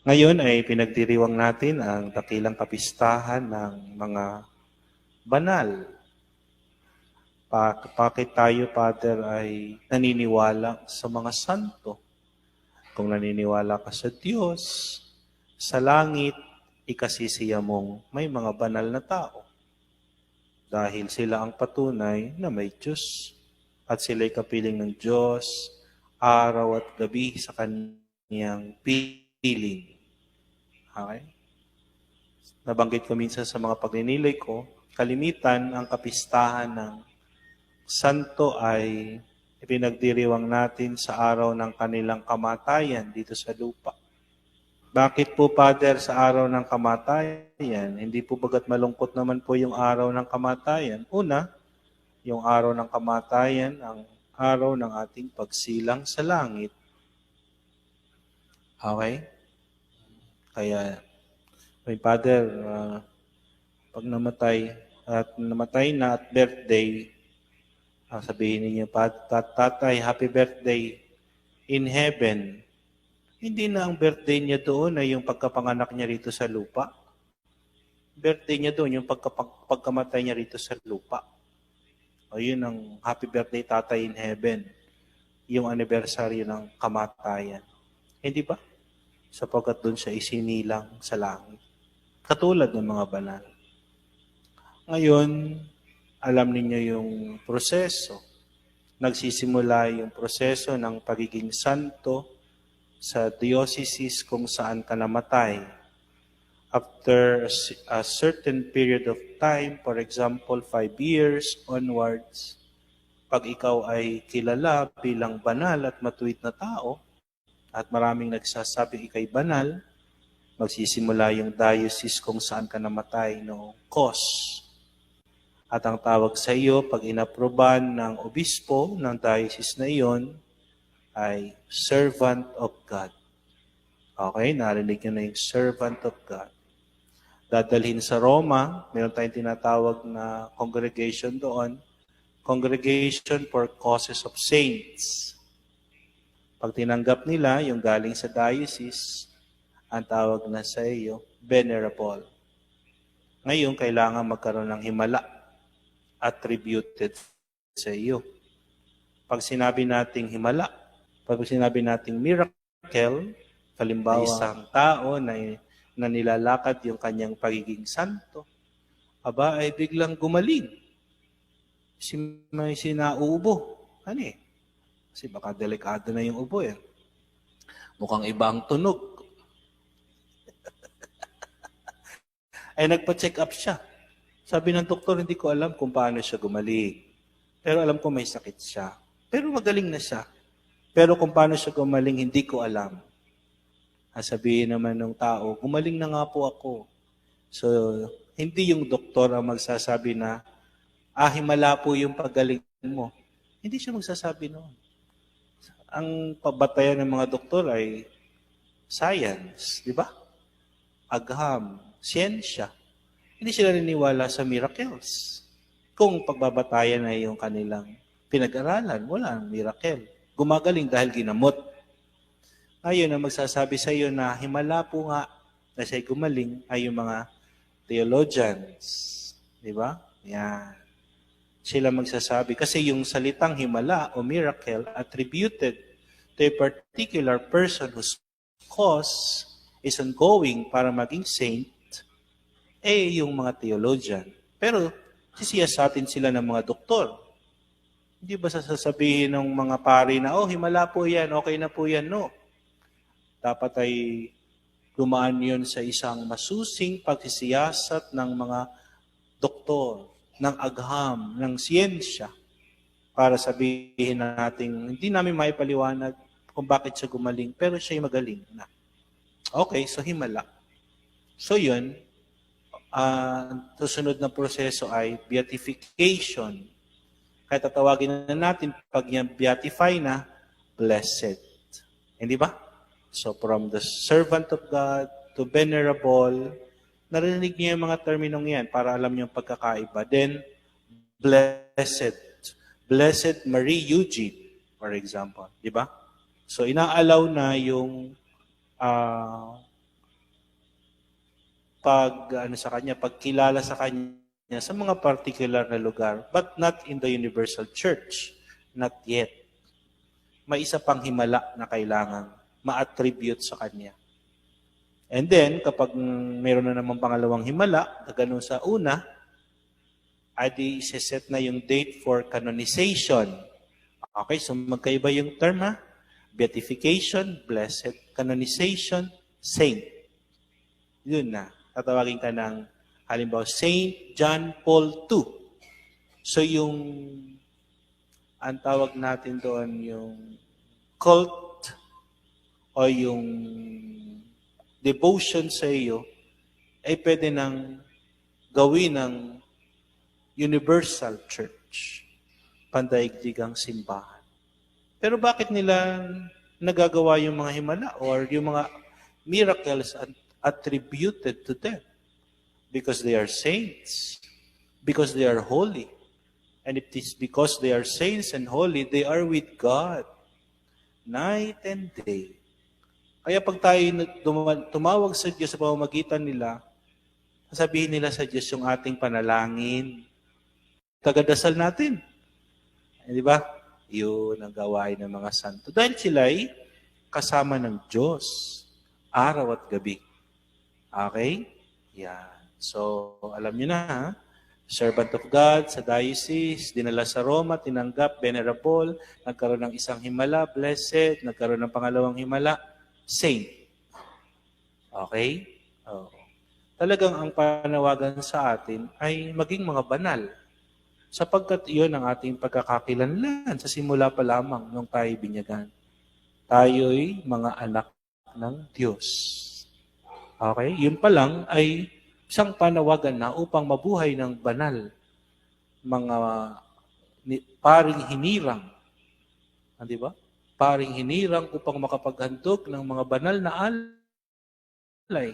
Ngayon ay pinagdiriwang natin ang dakilang kapistahan ng mga banal. Pa- Bakit tayo, Father, ay naniniwala sa mga santo? Kung naniniwala ka sa Diyos, sa langit, ikasisiya mong may mga banal na tao. Dahil sila ang patunay na may Diyos at sila'y kapiling ng Diyos araw at gabi sa kanyang piling. Okay? Nabanggit ko minsan sa mga pagninilay ko, kalimitan ang kapistahan ng santo ay ipinagdiriwang natin sa araw ng kanilang kamatayan dito sa lupa. Bakit po, Father, sa araw ng kamatayan? Hindi po bagat malungkot naman po yung araw ng kamatayan. Una, yung araw ng kamatayan, ang araw ng ating pagsilang sa langit. Okay? Kaya, my Father, ah, pag namatay, at namatay na at birthday, ah, sabihin ninyo, "Pat- tat- Tatay, happy birthday in heaven. Hindi na ang birthday niya doon ay yung pagkapanganak niya rito sa lupa. Birthday niya doon, yung pagkamatay niya rito sa lupa. O yun ang happy birthday tatay in heaven. Yung anniversary ng kamatayan. Hindi ba? Sapagkat doon siya isinilang sa langit. Katulad ng mga banal. Ngayon, alam ninyo yung proseso. Nagsisimula yung proseso ng pagiging santo sa diocese kung saan ka namatay. After a certain period of time, for example, five years onwards, pag ikaw ay kilala bilang banal at matuwid na tao, at maraming nagsasabi ikay banal, magsisimula yung diocese kung saan ka namatay noong cause. At ang tawag sa iyo, pag inaproban ng obispo ng diocese na iyon, ay servant of God. Okay, narinig nyo na yung servant of God. Dadalhin sa Roma, meron tayong tinatawag na congregation doon, Congregation for Causes of Saints. Pag tinanggap nila yung galing sa diocese, ang tawag na sa iyo, venerable. Ngayon, kailangan magkaroon ng himala attributed sa iyo. Pag sinabi nating himala, pag sinabi nating miracle, kalimbawa isang tao na, na nilalakad yung kanyang pagiging santo, aba ay biglang gumaling. Si may sinaubo. Ano eh? Kasi baka delikado na yung ubo eh. Mukhang iba ang tunog. ay nagpa-check up siya. Sabi ng doktor, hindi ko alam kung paano siya gumaling. Pero alam ko may sakit siya. Pero magaling na siya. Pero kung paano siya gumaling, hindi ko alam. Sabihin naman ng tao, gumaling na nga po ako. So, hindi yung doktor ang magsasabi na, ah, himala po yung paggaling mo. Hindi siya magsasabi noon. Ang pabatayan ng mga doktor ay science, di ba? Agham, siyensya. Hindi sila naniniwala sa miracles. Kung pagbabatayan ay yung kanilang pinag-aralan, wala ang miracle. Gumagaling dahil ginamot. Ngayon, ang magsasabi sa iyo na himala po nga na siya'y gumaling ay yung mga theologians. Di ba? Yan. Sila magsasabi. Kasi yung salitang himala o miracle attributed to a particular person whose cause is ongoing para maging saint, eh yung mga theologian. Pero sisiyasatin sila ng mga doktor. Hindi ba sasabihin ng mga pari na, oh, himala po yan, okay na po yan. No. Dapat ay dumaan yun sa isang masusing pagsisiyasat ng mga doktor, ng agham, ng siyensya, para sabihin natin, hindi namin maipaliwanag kung bakit siya gumaling, pero siya'y magaling na. Okay, so himala. So yun, ang susunod na proseso ay beatification. Kaya tatawagin na natin pag yan beatify na, blessed. Hindi ba? So from the servant of God to venerable, narinig niyo yung mga terminong yan para alam niyo yung pagkakaiba. Then, blessed. Blessed Marie Eugene, for example. Di ba? So, inaalaw na yung ah, pag ano sa kanya, pagkilala sa kanya sa mga particular na lugar, but not in the universal church. Not yet. May isa pang himala na kailangan ma-attribute sa kanya. And then, kapag meron na naman pangalawang himala, na ganun sa una, adi set na yung date for canonization. Okay, so magkaiba yung term ha? Beatification, blessed, canonization, saint. Yun na. Tatawagin ka ng, halimbawa, Saint John Paul II. So yung, ang tawag natin doon, yung cult o yung devotion sa iyo, ay pwede nang gawin ng universal church, pandaigdigang simbahan. Pero bakit nila nagagawa yung mga himala or yung mga miracles at- attributed to them? Because they are saints. Because they are holy. And it is because they are saints and holy, they are with God night and day. Kaya pag tayo tumawag sa Diyos sa pamamagitan nila, sasabihin nila sa Diyos yung ating panalangin. Tagadasal natin. Eh, di ba? Yun ang gawain ng mga santo. Dahil sila ay kasama ng Diyos araw at gabi. Okay? Yan. So, alam niyo na, ha? servant of God sa diocese, dinala sa Roma, tinanggap, venerable, nagkaroon ng isang himala, blessed, nagkaroon ng pangalawang himala, saint. Okay? Oo. Talagang ang panawagan sa atin ay maging mga banal. Sapagkat iyon ang ating pagkakakilanlan sa simula pa lamang nung tayo binyagan. Tayo'y mga anak ng Diyos. Okay? Yun pa lang ay isang panawagan na upang mabuhay ng banal. Mga paring hinirang. Ah, Di ba? Paring hinirang upang makapaghandog ng mga banal na alay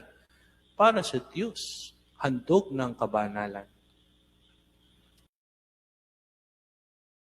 para sa Diyos. Handog ng kabanalan.